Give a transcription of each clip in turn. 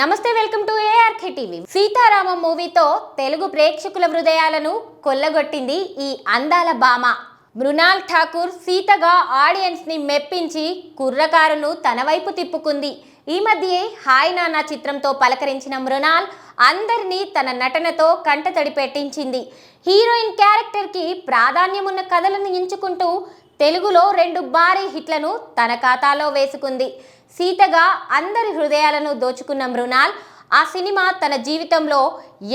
నమస్తే welcome to ARK TV Sitaramam మూవీతో తెలుగు ప్రేక్షకుల హృదయాలను కొల్లగొట్టింది ఈ అందాల భామ. మృణాల్ ఠాకూర్ సీతగా ఆడియన్స్ని మెప్పించి కుర్రకారును తన వైపు తిప్పుకుంది. ఈ మధ్యే హాయ్ నానా చిత్రంతో పలకరించిన మృణాల్ అందరినీ తన నటనతో కంటతడి పెట్టించింది. హీరోయిన్ క్యారెక్టర్కి ప్రాధాన్యమున్న కథలను ఎంచుకుంటూ తెలుగులో రెండు భారీ హిట్లను తన ఖాతాలో వేసుకుంది. సీతగా అందరి హృదయాలను దోచుకున్న మృణాల్ ఆ సినిమా తన జీవితంలో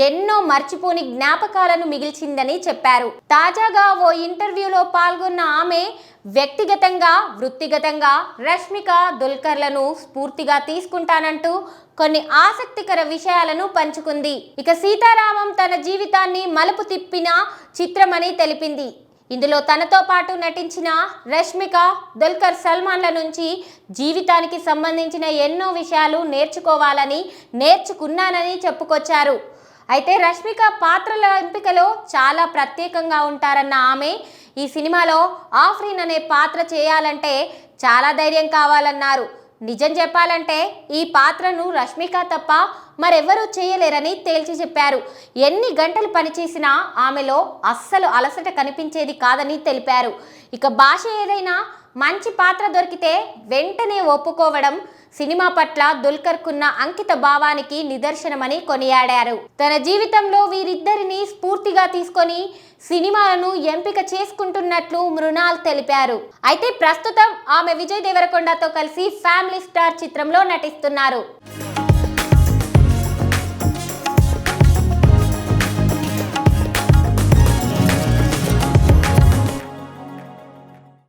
ఎన్నో మర్చిపోని జ్ఞాపకాలను మిగిల్చిందని చెప్పారు. తాజాగా ఓ ఇంటర్వ్యూలో పాల్గొన్న ఆమె వ్యక్తిగతంగా వృత్తిగతంగా రష్మిక దుల్కర్లను స్ఫూర్తిగా తీసుకుంటానంటూ కొన్ని ఆసక్తికర విషయాలను పంచుకుంది. ఇక సీతారామం తన జీవితాన్ని మలుపు తిప్పిన చిత్రమని తెలిపింది. ఇందులో తనతో పాటు నటించిన రష్మిక దుల్కర్ సల్మాన్ల నుంచి జీవితానికి సంబంధించిన ఎన్నో విషయాలు నేర్చుకోవాలని నేర్చుకున్నానని చెప్పుకొచ్చారు. అయితే రష్మిక పాత్రల ఎంపికలో చాలా ప్రత్యేకంగా ఉంటారన్న ఆమె ఈ సినిమాలో ఆఫ్రీన్ అనే పాత్ర చేయాలంటే చాలా ధైర్యం కావాలన్నారు. నిజం చెప్పాలంటే ఈ పాత్రను రష్మిక తప్ప మరెవరూ చేయలేరని తేల్చి చెప్పారు. ఎన్ని గంటలు పనిచేసినా ఆమెలో అస్సలు అలసట కనిపించేది కాదని తెలిపారు. ఇక భాష ఏదైనా మంచి పాత్ర దొరికితే వెంటనే ఒప్పుకోవడం సినిమా పట్ల దుల్కర్కున్న అంకిత భావానికి నిదర్శనమని కొనియాడారు. తన జీవితంలో వీరిద్దరిని స్ఫూర్తిగా తీసుకొని సినిమాలను ఎంపిక చేసుకుంటున్నట్లు మృణాల్ తెలిపారు. అయితే ప్రస్తుతం ఆమె విజయ్ దేవరకొండతో కలిసి ఫ్యామిలీ స్టార్ చిత్రంలో నటిస్తున్నారు.